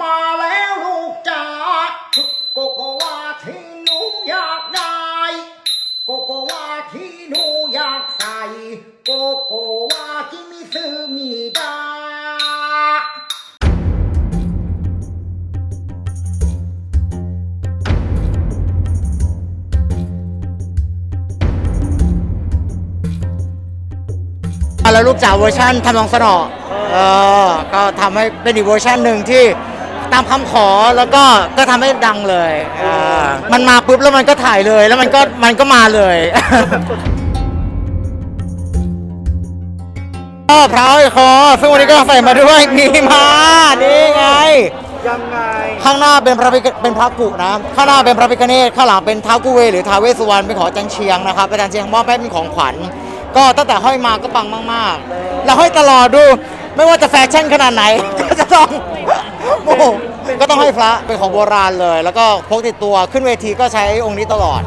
มาแล้วลูกจ๋าโกโกวาที่หนูอยากได้โกโกวาที่หนูอยากใส่โกโกวาที่มีซื้อมีได้แล้วลูกจ๋าเวอร์ชันทำนองสนอ เออก็ทำให้เป็นอีกเวอร์ชันหนึ่งที่ตามคำขอแล้วก็ก็ทำให้ดังเลยเออมันมาปุ๊บแล้วมันก็ถ่ายเลย แล้วมันก็มันก็มาเลย ก็พร้าวไอ้คอซึ่งวันนี้ก็ใส่มาด้วยมีมานี่ไง ยังไง ข้างหน้าเป็นพระพิฆเป็นพระกุนะ ข้างหน้าเป็นพระพิฆเนศข้างหลังเป็นท้าวกุเวหรือท้าวเวสสุวรรณเป็นของอาจังเชียงนะครับอาจารย์เชียงมอบให้เป็นของขวัญ ก็ตั้งแต่ห้อยมาก็ปังมากๆ แล้วห้อยตลอดดู ไม่ว่าจะแฟชั่นขนาดไหน ก็จะต้องโอ้โหก็ต้องให้พระเป็นของโบราณเลย แล้วก็พกติดตัวขึ้นเวทีก็ใช้องค์นี้ตลอด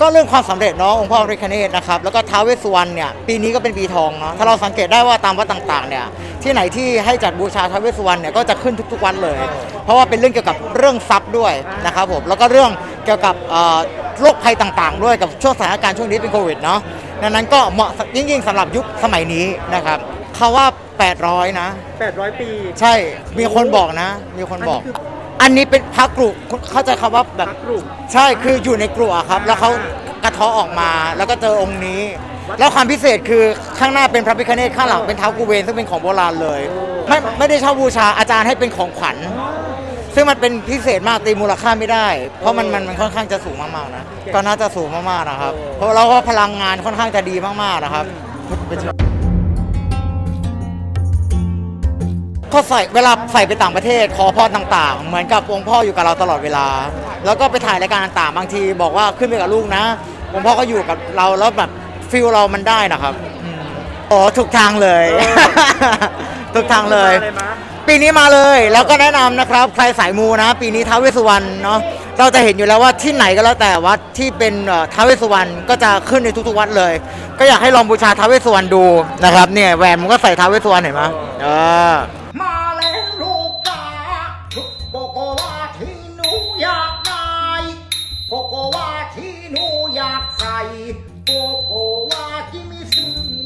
ก็เรื่องความสำเร็จเนาะองค์พ่อพระพิฆเนศนะครับแล้วก็ท้าวเวสสุวรรณเนี่ยปีนี้ก็เป็นปีทองเนาะถ้าเราสังเกตได้ว่าตามวัดต่างๆเนี่ยที่ไหนที่ให้จัดบูชาท้าวเวสสุวรรณเนี่ยก็จะขึ้นทุกๆวันเลย เพราะว่าเป็นเรื่องเกี่ยวกับเรื่องทรัพย์ด้วยนะครับผมแล้วก็เรื่องเกี่ยวกับเอ่อโรคภัยต่างๆ ด้วยกับช่วงสถานการณ์ช่วงนี้เป็นโควิดเนาะ ดังนั้นก็เหมาะยิ่งๆสำหรับยุคสมัยนี้นะครับเขาว่า 800 นะ 800 ปี ใช่มีคนบอกนะ มีคนบอก อันนี้เป็นพระกรุเข้าใจคำว่าแบบพระกรุใช่คืออยู่ในกรุอะครับ แล้วเขากระเทาะออกมาแล้วก็เจอองค์นี้ แล้วความพิเศษคือข้างหน้าเป็นพระพิฆเนศข้างหลังเป็นเท้ากูเวนซึ่งเป็นของโบราณเลย ไม่ไม่ได้เช่าบูชาอาจารย์ให้เป็นของขวัญ ซึ่งมันเป็นพิเศษมากตีมูลค่าไม่ได้ เพราะมันมันมันค่อนข้างจะสูงมากๆนะก็น่าจะสูงมากๆนะครับ เพราะเราก็พลังงานค่อนข้างจะดีมากๆนะครับเป็นเขาใส่เวลาใส่ไปต่างประเทศขอพรต่างๆ เหมือนกับองค์พ่ออยู่กับเราตลอดเวลา แล้วก็ไปถ่ายรายการต่างๆ บางทีบอกว่าขึ้นไปกับลูกนะองค์พ่อก็อยู่กับเราแล้วแบบฟิลเรามันได้นะครับอืม โอ้ถูกทางเลย ถูกทางเลย ปีนี้มาเลยแล้วก็แนะนำนะครับ ใครสายมูนะ ปีนี้ท้าวเวสุวรรณเนาะเราจะเห็นอยู่แล้วว่าที่ไหนก็แล้วแต่วัดที่เป็นเท้าวเวสุวรรณก็จะขึ้นในทุกๆวัดเลย ก็อยากให้ลองบูชาท้าวเวสุวรรณดูนะครับเนี่ยแหวนมันก็ใส่ท้าวเวสุวรรณเห็นไหมมาแล้วลูกกาทุกโกโกวาที่หนูอยากได้โกโกวาที่หนูอยากใส่โกโกวาที่มีซึ่ง